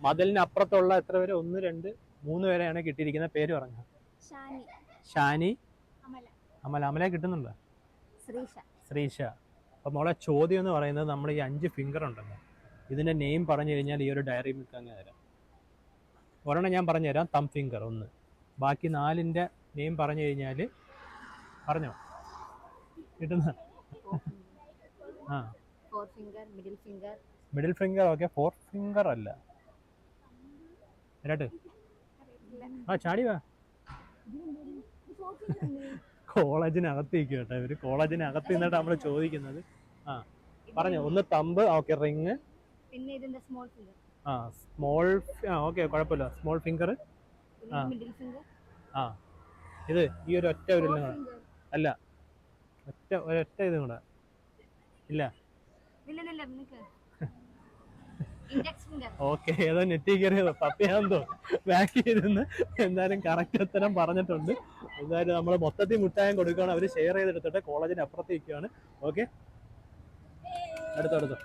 മതിലിന് അപ്പുറത്തുള്ള എത്ര പേര്? ഒന്ന് രണ്ട് മൂന്ന് പേരെയാണ് കിട്ടിയിരിക്കുന്ന പേര് പറഞ്ഞു ഷാനി. അമല. അമല. കിട്ടുന്നുണ്ടോ? ശ്രീഷ. അപ്പൊ മോളെ ചോദ്യം എന്ന് പറയുന്നത് നമ്മൾ ഈ അഞ്ച് ഫിംഗർ ഉണ്ടല്ലോ. ഇതിന്റെ നെയിം പറഞ്ഞു കഴിഞ്ഞാൽ ഈ ഒരു ഡയറി മിൽക്ക് അങ്ങ് തരാം ഒരെണ്ണം ഞാൻ പറഞ്ഞു തരാം. തം ഫിംഗർ ഒന്ന്. ബാക്കി നാലിന്റെ നെയിം പറഞ്ഞു കഴിഞ്ഞാൽ പറഞ്ഞോ? കിട്ടുന്ന ആ middle finger okay four finger അല്ല. വരാട്ട്. ആ ചാടി വാ. കോളേജിനകത്തേക്ക് കേട്ടോ ഇവർ. കോളേജിനകത്ത് നിന്നിട്ട് നമ്മൾ ചോദിക്കുന്നത്. ആ പറഞ്ഞോ. ഒന്ന് തമ്പ് ഓക്കെ റിങ്. പിന്നെ ഇതിന്റെ സ്മോൾ ഫിംഗർ ആ സ്മോൾ ആ ഓക്കെ കുഴപ്പമില്ല. സ്മോൾ ഫിംഗർ ആ. ആ. ഇത് ഈ ഒരു ഒറ്റ ഒരു അല്ല. ഒറ്റ ഒരൊറ്റ ഇതും കൂടെ. ഇല്ല. ഇല്ല ഇല്ല ഓക്കെ ഏതോ നെറ്റി കയറിയത് പപ്പിയാന്തോ ബാക്കി ഇരുന്ന് എന്തായാലും കറക്റ്റ് ഉത്തരം പറഞ്ഞിട്ടുണ്ട്. എന്തായാലും നമ്മൾ മൊത്തത്തിൽ മുട്ടായം കൊടുക്കുകയാണ്. അവർ ഷെയർ ചെയ്തെടുത്തിട്ട് കോളേജിന് അപ്പുറത്തേക്കാണ് ഓക്കെ? അടുത്തടുത്ത്